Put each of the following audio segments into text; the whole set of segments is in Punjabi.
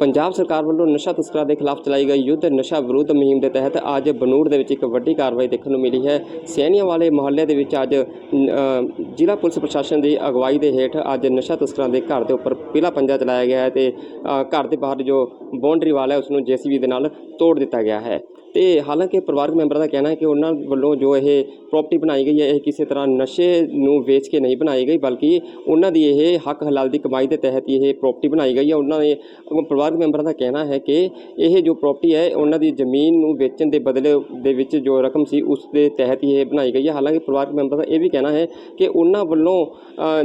ਪੰਜਾਬ ਸਰਕਾਰ ਵੱਲੋਂ ਨਸ਼ਾ ਤਸਕਰਾਂ ਦੇ ਖਿਲਾਫ ਚਲਾਈ ਗਈ ਯੁੱਧ ਨਸ਼ਾ ਵਿਰੋਧ ਮੁਹਿੰਮ ਦੇ ਤਹਿਤ ਅੱਜ ਬਨੂੜ ਦੇ ਵਿੱਚ ਇੱਕ ਵੱਡੀ ਕਾਰਵਾਈ ਦੇਖਣ ਨੂੰ ਮਿਲੀ ਹੈ। ਸੈਣੀਆਂ ਵਾਲੇ ਮੁਹੱਲੇ ਦੇ ਵਿੱਚ ਅੱਜ ਜ਼ਿਲ੍ਹਾ ਪੁਲਿਸ ਪ੍ਰਸ਼ਾਸਨ ਦੀ ਅਗਵਾਈ ਦੇ ਹੇਠ ਅੱਜ ਨਸ਼ਾ ਤਸਕਰਾਂ ਦੇ ਘਰ ਦੇ ਉੱਪਰ ਪੀਲਾ ਪੰਜਾ ਚਲਾਇਆ ਗਿਆ ਹੈ ਤੇ ਘਰ ਦੇ ਬਾਹਰ ਜੋ ਬਾਉਂਡਰੀ ਵਾਲ ਹੈ ਉਸ ਨੂੰ ਜੀਸੀਬੀ ਦੇ ਨਾਲ ਤੋੜ ਦਿੱਤਾ ਗਿਆ ਹੈ। ਤੇ ਹਾਲਾਂਕਿ ਪਰਿਵਾਰਕ ਮੈਂਬਰਾਂ ਦਾ ਕਹਿਣਾ ਹੈ ਕਿ ਉਹਨਾਂ ਵੱਲੋਂ ਜੋ ਇਹ ਪ੍ਰਾਪਰਟੀ ਬਣਾਈ ਗਈ ਹੈ, ਇਹ ਕਿਸੇ ਤਰ੍ਹਾਂ ਨਸ਼ੇ ਨੂੰ ਵੇਚ ਕੇ ਨਹੀਂ ਬਣਾਈ ਗਈ, ਬਲਕਿ ਉਹਨਾਂ ਦੀ ਇਹ ਹੱਕ ਹਲਾਲ ਦੀ ਕਮਾਈ ਦੇ ਤਹਿਤ ਹੀ ਇਹ ਪ੍ਰਾਪਰਟੀ ਬਣਾਈ ਗਈ ਹੈ। ਉਹਨਾਂ ਦੇ ਪਰਿਵਾਰਕ ਮੈਂਬਰਾਂ ਦਾ ਕਹਿਣਾ ਹੈ ਕਿ ਇਹ ਜੋ ਪ੍ਰਾਪਰਟੀ ਹੈ, ਉਹਨਾਂ ਦੀ ਜ਼ਮੀਨ ਨੂੰ ਵੇਚਣ ਦੇ ਬਦਲੇ ਦੇ ਵਿੱਚ ਜੋ ਰਕਮ ਸੀ, ਉਸ ਦੇ ਤਹਿਤ ਹੀ ਇਹ ਬਣਾਈ ਗਈ ਹੈ। ਹਾਲਾਂਕਿ ਪਰਿਵਾਰਕ ਮੈਂਬਰਾਂ ਦਾ ਇਹ ਵੀ ਕਹਿਣਾ ਹੈ ਕਿ ਉਹਨਾਂ ਵੱਲੋਂ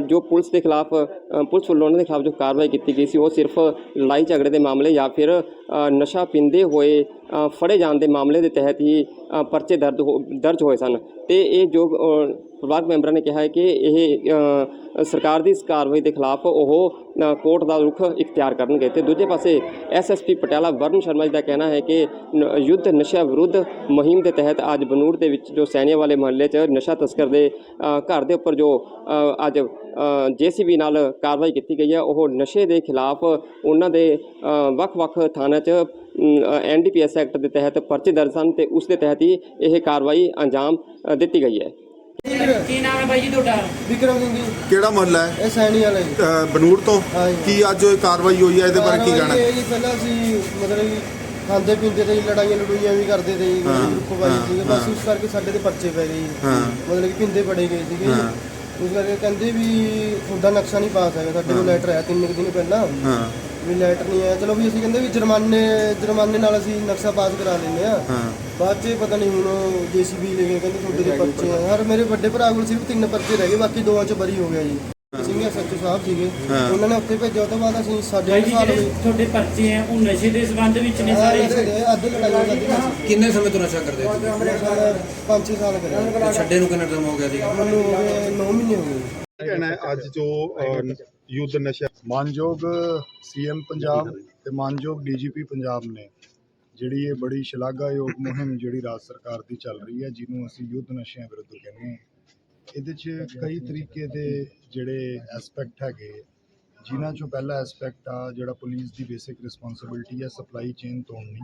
ਜੋ ਪੁਲਿਸ ਦੇ ਖਿਲਾਫ ਪੁਲਿਸ ਵੱਲੋਂ ਉਹਨਾਂ ਦੇ ਖਿਲਾਫ ਜੋ ਕਾਰਵਾਈ ਕੀਤੀ ਗਈ ਸੀ, ਉਹ ਸਿਰਫ ਲੜਾਈ ਝਗੜੇ ਦੇ ਮਾਮਲੇ ਜਾਂ ਫਿਰ ਨਸ਼ਾ ਪੀਂਦੇ ਹੋਏ ਫੜੇ ਜਾਣ ਦੇ ਮਾਮਲੇ ਦੇ ਤਹਿਤ ਹੀ ਪਰਚੇ ਦਰਜ ਹੋ- ਦਰਜ ਹੋਏ ਸਨ। ਤੇ ਇਹ ਜੋ ਅ, ਮੈਂਬਰਾਂ ਨੇ ਕਿਹਾ ਹੈ ਕਿ ਇਹ ਸਰਕਾਰ ਦੀ ਇਸ ਕਾਰਵਾਈ ਦੇ ਖਿਲਾਫ ਉਹ ਕੋਰਟ ਦਾ ਰੁਖ ਇਖਤਿਆਰ ਕਰਨਗੇ। ਤੇ ਦੂਜੇ ਪਾਸੇ ਐਸਐਸਪੀ ਪਟਿਆਲਾ ਵਰਨ ਸ਼ਰਮਾ ਜੀ ਦਾ ਕਹਿਣਾ ਹੈ ਕਿ ਨ- ਯੁੱਧ ਨਸ਼ਾ ਵਿਰੁੱਧ ਮੁਹਿੰਮ ਦੇ ਤਹਿਤ ਅੱਜ ਬਨੂੜ ਦੇ ਵਿੱਚ ਜੋ ਸੈਨੀਆਂ ਵਾਲੇ ਮਹੱਲੇ 'ਚ ਨਸ਼ਾ ਤਸਕਰ ਦੇ ਘਰ ਦੇ ਉੱਪਰ ਜੋ ਅੱਜ ਜੇਸੀਬੀ ਨਾਲ ਕਾਰਵਾਈ ਕੀਤੀ ਗਈ ਹੈ। ਉਹ ਨਸ਼ੇ ਦੇ ਖਿਲਾਫ ਉਹਨਾਂ ਦੇ ਵੱਖ-ਵੱਖ ਥਾਣਿਆਂ 'ਚ ਐਨਡੀਪੀਐਸ ਐਕਟ ਦੇ ਤਹਿਤ ਪਰਚੇ ਦਰਜ ਸਨ ਤੇ ਉਸ ਦੇ ਤਹਿਤ ਹੀ ਇਹ ਕਾਰਵਾਈ ਅੰਜਾਮ ਦਿੱਤੀ ਗਈ ਹੈ। ਕੀ ਨਾਮ ਹੈ ਬਾਈ ਜੀ ਤੁਹਾਡਾ? ਵਿਕਰਮ ਸਿੰਘ ਜੀ। ਕਿਹੜਾ ਮਹੱਲਾ ਹੈ? ਇਹ ਸੈਣੀ ਵਾਲਾ ਜੀ। ਅ, ਬਨੂੜ ਤੋਂ? ਹਾਂਜੀ। ਕੀ ਅੱਜ ਇਹ ਕਾਰਵਾਈ ਹੋਈ ਹੈ? ਇਹਦੇ ਬਾਰੇ ਕੀ ਕਹਿਣਾ? ਇਹ ਜੀ ਪਹਿਲਾਂ ਅਸੀਂ ਮਤਲਬ ਕਿ ਖਾਂਦੇ ਪੀਂਦੇ ਤੇ ਜੀ, ਲੜਾਈਆਂ ਲੜੂਈਆਂ ਵੀ ਕਰਦੇ ਤੇ ਜੀ ਹਾਂ, ਗਰੁੱਪ ਵਾਈ ਹਾਂ, ਸੀਗੇ। ਬਸ ਹਾਂ। ਉਸ ਕਰਕੇ ਸਾਡੇ ਤੇ ਪਰਚੇ ਪੈ ਗਏ ਜੀ। ਹਾਂ। ਮਤਲਬ ਕਿ ਪਿੰਦੇ ਪੜੇ ਗਏ ਸੀਗੇ ਜੀ। ਹਾਂ। ਉਸ ਕਰਕੇ ਕਹਿੰਦੇ ਵੀ ਤੁਹਾਡਾ ਨਕਸ਼ਾ ਨਹੀਂ ਪਾਸ ਹੈਗਾ ਸਾਡੇ ਕੋਲ ਲੈਟਰ ਆਇਆ ਤਿੰਨ ਕੁ ਦਿਨ ਪਹਿਲਾਂ। ਹਾਂ। ਵੀ ਲੈਟਰ ਨਹੀਂ ਆਇਆ। ਚਲੋ ਵੀ ਅਸੀਂ ਕਹਿੰਦੇ ਵੀ ਜੁਰਮਾਨੇ ਜੁਰਮਾਨੇ ਨਾਲ ਅਸੀਂ ਨਕਸ਼ਾ ਪਾਸ ਕਰਾ ਲੈਂਦੇ ਆ ਹਾਂ। ਬਾਅਦ ਚ ਪਤਾ ਨਹੀਂ ਹੁਣ ਜੀਸੀਬੀ ਲੈ ਗਏ ਕਹਿੰਦੇ ਤੁਹਾਡੇ ਦੇ ਪਰਚੇ ਆ। ਹਰ ਮੇਰੇ ਵੱਡੇ ਭਰਾ ਕੋਲ ਸਿਰਫ ਤਿੰਨ ਪਰਚੇ ਰਹਿ ਗਏ ਬਾਕੀ ਦੋਵਾਂ ਚ ਬਰੀ ਹੋ ਗਿਆ ਜੀ। ਸਿੰਘ ਸੱਚੂ ਸਾਹਿਬ ਸੀਗੇ। ਹਾਂ। ਉਹਨਾਂ ਨੇ ਉੱਥੇ ਭੇਜਿਆ ਉਹ ਤੋਂ ਬਾਅਦ ਅਸੀਂ ਸਾਡੇ ਬਾਈ ਜੀ ਸਾਲ ਜਿਹੜੇ ਹੋਏ ਤੁਹਾਡੇ ਪਰਚੇ ਆ ਉਹ ਨਸ਼ੇ ਦੇ ਸੰਬੰਧ ਵਿੱਚ ਨੇ ਸਾਰੇ? ਅੱਧੇ ਲੜਾਈਆਂ ਕਰਦੀ ਕਿੰਨੇ ਸਮੇਂ ਤੋਂ ਨਸ਼ਾ ਕਰਦੇ ਸੀ? ਮੇਰੇ ਸਾਲ 5-6 ਸਾਲ ਕਰਿਆ। ਤੇ ਛੱਡੇ ਨੂੰ ਕਿੰਨਾ ਟਾਈਮ ਹੋ ਗਿਆ ਸੀ ਮੈਨੂੰ ਹੋ ਗਏ 9 ਮਹੀਨੇ ਹੋ ਗਏ। ਕਹਿਣਾ ਹੈ ਅੱਜ ਜੋ ਅ, ਯੁੱਧ ਨਸ਼ਾ ਮਾਨਯੋਗ ਸੀਐਮ ਪੰਜਾਬ ਤੇ ਮਾਨਯੋਗ ਡੀਜੀਪੀ ਪੰਜਾਬ ਨੇ ਜਿਹੜੀ ਇਹ ਬੜੀ ਸ਼ਲਾਘਾਯੋਗ ਮੁਹਿੰਮ ਜਿਹੜੀ ਰਾਜ ਸਰਕਾਰ ਦੀ ਚੱਲ ਰਹੀ ਹੈ ਜਿਹਨੂੰ ਅਸੀਂ ਯੁੱਧ ਨਸ਼ਿਆਂ ਵਿਰੁੱਧ ਕਹਿੰਦੇ ਹਾਂ। ਇਹਦੇ 'ਚ ਕਈ ਤਰੀਕੇ ਦੇ ਜਿਹੜੇ ਐਸਪੈਕਟ ਹੈਗੇ ਜਿਨ੍ਹਾਂ 'ਚੋਂ ਪਹਿਲਾ ਐਸਪੈਕਟ ਆ ਜਿਹੜਾ ਪੁਲਿਸ ਦੀ ਬੇਸਿਕ ਰਿਸਪੌਂਸਿਬਿਲਟੀ ਹੈ ਸਪਲਾਈ ਚੇਨ ਤੋੜਨੀ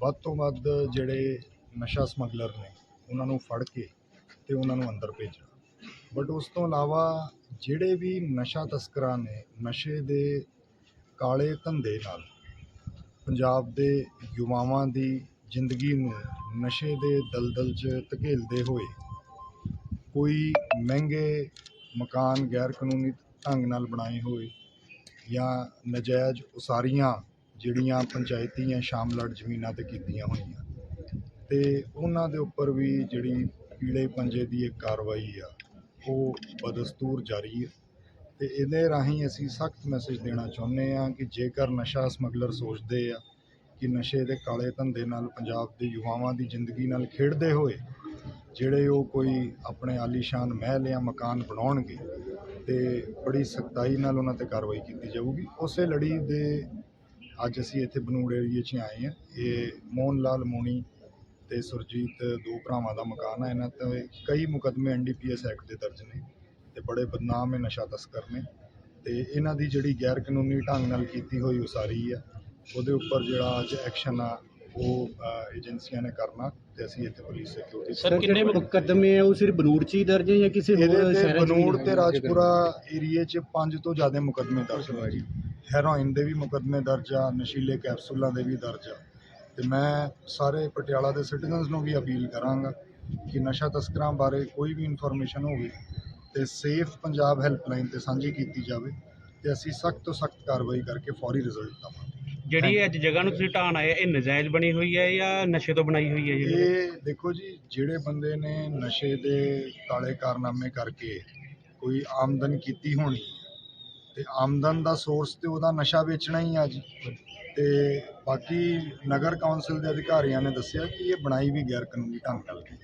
ਵੱਧ ਤੋਂ ਵੱਧ ਜਿਹੜੇ ਨਸ਼ਾ ਸਮਗਲਰ ਨੇ ਉਹਨਾਂ ਨੂੰ ਫੜ ਕੇ ਤੇ ਉਹਨਾਂ ਨੂੰ ਅੰਦਰ ਭੇਜਣਾ। ਬਟ ਉਸ ਤੋਂ ਇਲਾਵਾ ਜਿਹੜੇ ਵੀ ਨਸ਼ਾ ਤਸਕਰਾਂ ਨੇ ਨਸ਼ੇ ਦੇ ਕਾਲੇ ਧੰਦੇ ਨਾਲ ਪੰਜਾਬ ਦੇ ਯੁਵਾਵਾਂ ਦੀ ਜ਼ਿੰਦਗੀ ਨੂੰ ਨਸ਼ੇ ਦੇ ਦਲਦਲ 'ਚ ਧਕੇਲਦੇ ਹੋਏ ਕੋਈ ਮਹਿੰਗੇ ਮਕਾਨ ਗੈਰ ਕਾਨੂੰਨੀ ਢੰਗ ਨਾਲ ਬਣਾਏ ਹੋਏ ਜਾਂ ਨਜਾਇਜ਼ ਉਸਾਰੀਆਂ ਜਿਹੜੀਆਂ ਪੰਚਾਇਤੀ ਜਾਂ ਸ਼ਾਮਲੜ ਜ਼ਮੀਨਾਂ ਤੇ ਕੀਤੀਆਂ ਹੋਈਆਂ ਤੇ ਉਹਨਾਂ ਦੇ ਉੱਪਰ ਵੀ ਜਿਹੜੀ ਪੀਲੇ ਪੰਜੇ ਦੀ ਇੱਕ ਕਾਰਵਾਈ ਆ, ਉਹ ਬਦਸਤੂਰ ਜਾਰੀ ਹੈ ਤੇ ਇਹਦੇ ਰਾਹੀਂ ਅਸੀਂ ਸਖਤ ਮੈਸੇਜ ਦੇਣਾ ਚਾਹੁੰਦੇ ਆ ਕਿ ਜੇਕਰ ਨਸ਼ਾ ਸਮਗਲਰ ਸੋਚਦੇ ਆ ਕਿ ਨਸ਼ੇ ਦੇ ਕਾਲੇ ਧੰਦੇ ਨਾਲ ਪੰਜਾਬ ਦੇ ਯੁਵਾਵਾਂ ਦੀ ਜ਼ਿੰਦਗੀ ਨਾਲ ਖੇਡਦੇ ਹੋਏ ਜਿਹੜੇ ਉਹ ਕੋਈ ਆਪਣੇ ਆਲੀਸ਼ਾਨ ਮਹਿਲ ਜਾਂ ਮਕਾਨ ਬਣਾਉਣਗੇ ਤੇ ਬੜੀ ਸਖਤਾਈ ਨਾਲ ਉਹਨਾਂ ਤੇ ਕਾਰਵਾਈ ਕੀਤੀ ਜਾਊਗੀ। ਉਸੇ ਲੜੀ ਦੇ ਅੱਜ ਅਸੀਂ ਇੱਥੇ ਬਨੂੜ ਏਰੀਏ 'ਚ ਆਏ ਹਾਂ। ਇਹ ਮੋਹਨ ਲਾਲ ਮੋਣੀ ਤੇ ਸੁਰਜੀਤ ਦੋ ਭਰਾਵਾਂ ਦਾ ਮਕਾਨ ਹੈ ਇਹਨਾਂ ਤੇ ਕਈ ਮੁਕੱਦਮੇ ਐਨਡੀਪੀਐਸ ਐਕਟ ਦੇ ਦਰਜ ਨੇ ਤੇ ਬੜੇ ਬਦਨਾਮ ਇਹ ਨਸ਼ਾ ਤਸਕਰ ਨੇ ਤੇ ਇਹਨਾਂ ਦੀ ਜਿਹੜੀ ਗੈਰ ਕਾਨੂੰਨੀ ਢੰਗ ਨਾਲ ਕੀਤੀ ਹੋਈ ਉਸਾਰੀ ਆ ਉਹਦੇ ਉੱਪਰ ਜਿਹੜਾ ਅੱਜ ਐਕਸ਼ਨ ਆ ਉਹ ਅ, ਏਜੰਸੀਆਂ ਨੇ ਕਰਨਾ ਤੇ ਅਸੀਂ ਇੱਥੇ ਪੁਲਿਸ ਸਿਕਿਉਰਿਟੀ ਸਰ ਕਿੰਨੇ ਮੁਕੱਦਮੇ ਆ? ਉਹ ਸਿਰਫ ਬਨੂੜ ਚ ਹੀ ਦਰਜ ਹੈ ਜਾਂ ਕਿਸੇ ਹੋਰ ਤੇ ਸ਼ਹਿਰਾਂ ਚ ਵੀ ਬਨੂੜ? ਤੇ ਰਾਜਪੁਰਾ ਏਰੀਏ 'ਚ ਪੰਜ ਤੋਂ ਜ਼ਿਆਦਾ ਮੁਕੱਦਮੇ ਦਰਜ ਹੋਏ ਜੀ। ਹੈਰੋਇਨ ਦੇ ਵੀ ਮੁਕੱਦਮੇ ਦਰਜ ਆ ਨਸ਼ੀਲੇ ਕੈਪਸੂਲਾਂ ਦੇ ਵੀ ਦਰਜ ਆ। ਤੇ ਮੈਂ ਸਾਰੇ ਪਟਿਆਲਾ ਦੇ ਸਿਟੀਜ਼ਨਸ ਨੂੰ ਵੀ ਅਪੀਲ ਕਰਾਂਗਾ ਕਿ ਨਸ਼ਾ ਤਸਕਰਾਂ ਬਾਰੇ ਕੋਈ ਵੀ ਇਨਫੋਰਮੇਸ਼ਨ ਹੋਵੇ ਤੇ ਸੇਫ ਪੰਜਾਬ ਹੈਲਪਲਾਈਨ ਤੇ ਸਾਂਝੀ ਕੀਤੀ ਜਾਵੇ ਤੇ ਅਸੀਂ ਸਖਤ ਤੋਂ ਸਖਤ ਕਾਰਵਾਈ ਕਰਕੇ ਫੌਰੀ ਰਿਜ਼ਲਟ ਦਵਾਂਗੇ। ਜਿਹੜੀ ਅੱਜ ਜਗ੍ਹਾ ਨੂੰ ਤੁਸੀਂ ਢਾਣ ਆਏ ਇਹ ਨਜਾਇਜ਼ ਬਣੀ ਹੋਈ ਹੈ ਜਾਂ ਨਸ਼ੇ ਤੋਂ ਬਣਾਈ ਹੋਈ ਹੈ ਇਹ ਦੇਖੋ ਜੀ ਜਿਹੜੇ ਬੰਦੇ ਨੇ ਨਸ਼ੇ ਦੇ ਕਾਲੇ ਕਾਰਨਾਮੇ ਕਰਕੇ ਕੋਈ ਆਮਦਨ ਕੀਤੀ ਹੋਣੀ ਤੇ ਆਮਦਨ ਦਾ ਸੋਰਸ ਤੇ ਉਹਦਾ ਨਸ਼ਾ ਵੇਚਣਾ ਹੀ ਆ ਜੀ। ਤੇ ਬਾਕੀ ਨਗਰ ਕੌਂਸਲ ਦੇ ਅਧਿਕਾਰੀਆਂ ਨੇ ਦੱਸਿਆ ਕਿ ਇਹ ਬਣਾਈ ਵੀ ਗੈਰ ਕਾਨੂੰਨੀ ਢੰਗ ਨਾਲ। ਗਈ